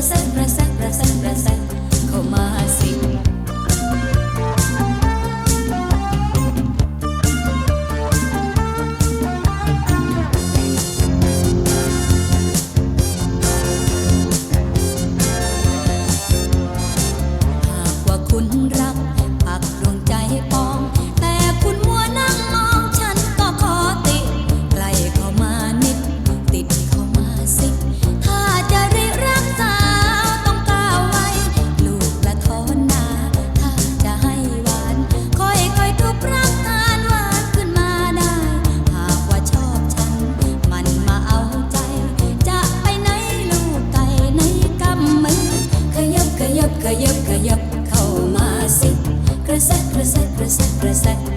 ประสันประสันประสันประสันเข้ามาสิหากว่าคุณรัก present, present, present, present.